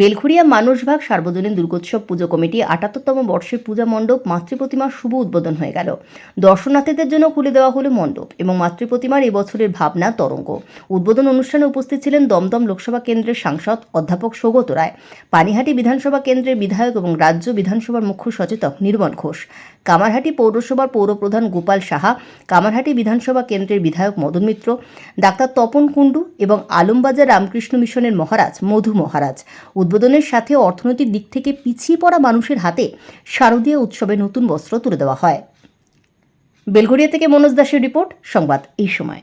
বেলঘুরিয়া মানসভাগ সার্বজনীন দুর্গোৎসব পুজো কমিটি আটাত্তরতম বর্ষের পূজা মণ্ডপ মাতৃপ্রতিমার শুভ উদ্বোধন হয়ে গেল। দর্শনার্থীদের জন্য খুলে দেওয়া হলো মণ্ডপ এবং মাতৃপ্রতিমার এবছরের ভাবনা তরঙ্গ। উদ্বোধন অনুষ্ঠানে উপস্থিত ছিলেন দমদম লোকসভা কেন্দ্রের সাংসদ অধ্যাপক সৌগত রায়, পানিহাটি বিধানসভা কেন্দ্রের বিধায়ক এবং রাজ্য বিধানসভার মুখ্য সচেতক নির্মল ঘোষ, কামারহাটি পৌরসভার পৌরপ্রধান গোপাল সাহা, কামারহাটি বিধানসভা কেন্দ্রের বিধায়ক মদন মিত্র, ডাক্তার তপন কুণ্ডু এবং আলমবাজার রামকৃষ্ণ মিশনের মহারাজ মধু মহারাজ। উদ্বোধনের সাথে অর্থনৈতিক দিক থেকে পিছিয়ে পড়া মানুষের হাতে শারদীয় উৎসবে নতুন বস্ত্র তুলে দেওয়া হয়। বেলগড়িয়া থেকে মনোজ দাসের রিপোর্ট, সংবাদ এই সময়।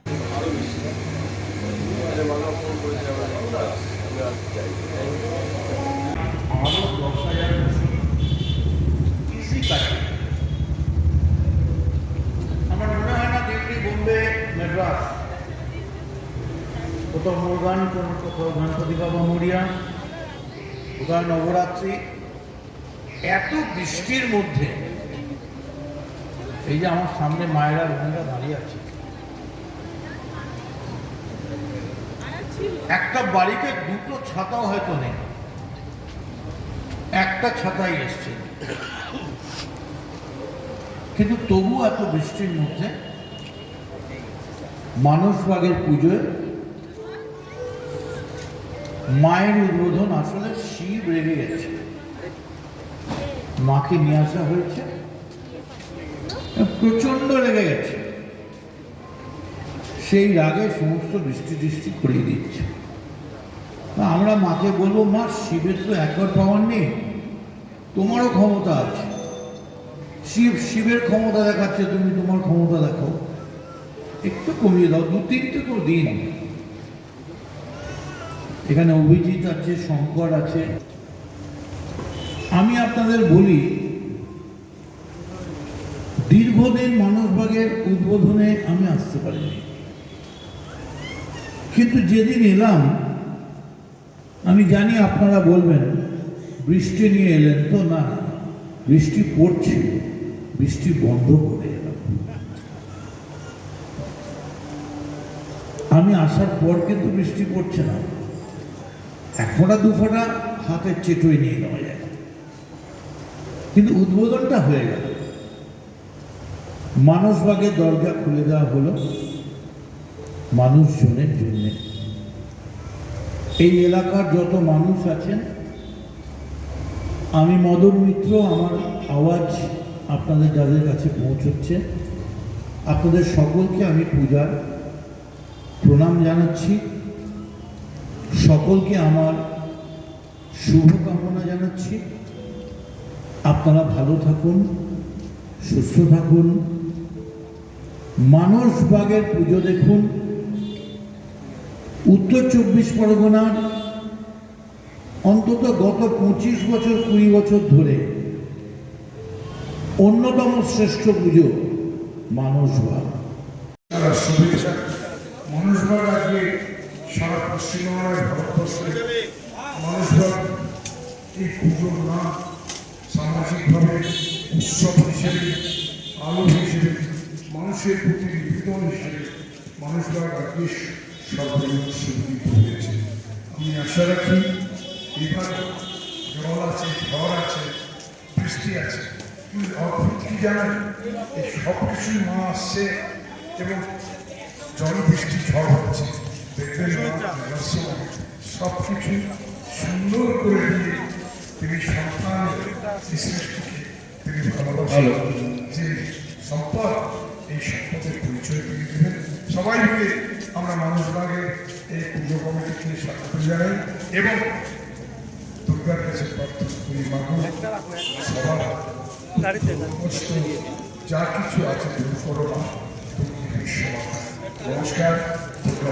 কোথাও মুরগান কোথাও গণপতি বাবা মরিয়া। কোথাও নবরাত্রি, এত বৃষ্টির মধ্যে এই যে আমার সামনে মায়েরা বোনেরা দাঁড়িয়ে আছে। একটা বাড়িতে দুটো ছাতাও হয়তো নেই, একটা ছাতাই এসছে। কিন্তু তবু এত বৃষ্টির মধ্যে মানসবাগের পুজোয় মায়ের উদ্বোধন আসলে শিব রেগে গেছে। মাকে নিয়ে আসা হয়েছে। প্রচণ্ড রেগে গেছে। সেই রাগে সমস্ত বৃষ্টি দৃষ্টি করিয়ে দিচ্ছে। আমরা মাকে বলব, মা, শিবের তো একবার পাওয়ার নেই। তোমারও ক্ষমতা আছে। শিব, শিবের ক্ষমতা দেখাচ্ছে, তুমি তোমার ক্ষমতা দেখো একটু কমিয়ে দাও দু তিনটে তো দিন। এখানে অভিজিৎ আছে, শঙ্কর আছে। আমি আপনাদের বলি, দীর্ঘদিন মানসবাগের উদ্বোধনে আমি আসতে পারিনি। কিন্তু যেদিন এলাম, আমি জানি আপনারা বলবেন, বৃষ্টি নিয়ে এলেন তো? না বৃষ্টি পড়ছে, বৃষ্টি বন্ধ করে এলাম। আমি আসার পর কিন্তু বৃষ্টি পড়ছে না। এক ফোঁটা, দু ফোঁটা হাতের চেটোয় নিয়ে নেওয়া যায়। কিন্তু উদ্বোধনটা হয়ে গেল। মানসবাগের দরজা খুলে দেওয়া হলো। মানুষজনের জন্যে। এই এলাকার যত মানুষ আছেন, আমি মদন মিত্র, আমার আওয়াজ আপনাদের যাদের কাছে পৌঁছচ্ছে, আপনাদের সকলকে আমি পূজার প্রণাম জানাচ্ছি। সকলকে আমার শুভকামনা জানাচ্ছি। আপনারা ভালো থাকুন, সুস্থ থাকুন মানসবাগের পুজো দেখুন। উত্তর চব্বিশ পরগনার অন্তত গত পঁচিশ বছর, কুড়ি বছর ধরে অন্যতম শ্রেষ্ঠ পুজো মানসবাগ তারা শুভেচ্ছা। মানুষভাগ আজকে পশ্চিমবাংলায় ভারতবর্ষে মানুষভাগ এই পুজোর নাম সামাজিকভাবে উৎসব হিসেবে, আলো হিসেবে, মানুষের প্রতি নিবেদন হিসেবে মানুষভাগ আজকে সর্বজন স্বীকৃত হয়েছে। আমি আশা রাখি জল আছে, ঝড় আছে, বৃষ্টি আছে সব কিছুই মা আসছে এবং জল বৃষ্টি ঝড় হচ্ছে। সব কিছু সুন্দর করে দিয়ে তিনি সন্তান সৃষ্টিকে তিনি ভালোবাসেন। যে সম্পদ এই সম্পদের পরিচয় দিয়ে দেবেন। সবাই মিলে আমরা মানুষবাগের এই পুজো কমিটিকে স্বাগত জানাই এবং দুর্গার কাছে প্রার্থনা করি মাগো সবার কষ্ট যা কিছু আছে দূর করো মা তুমি নমস্কার দুর্গা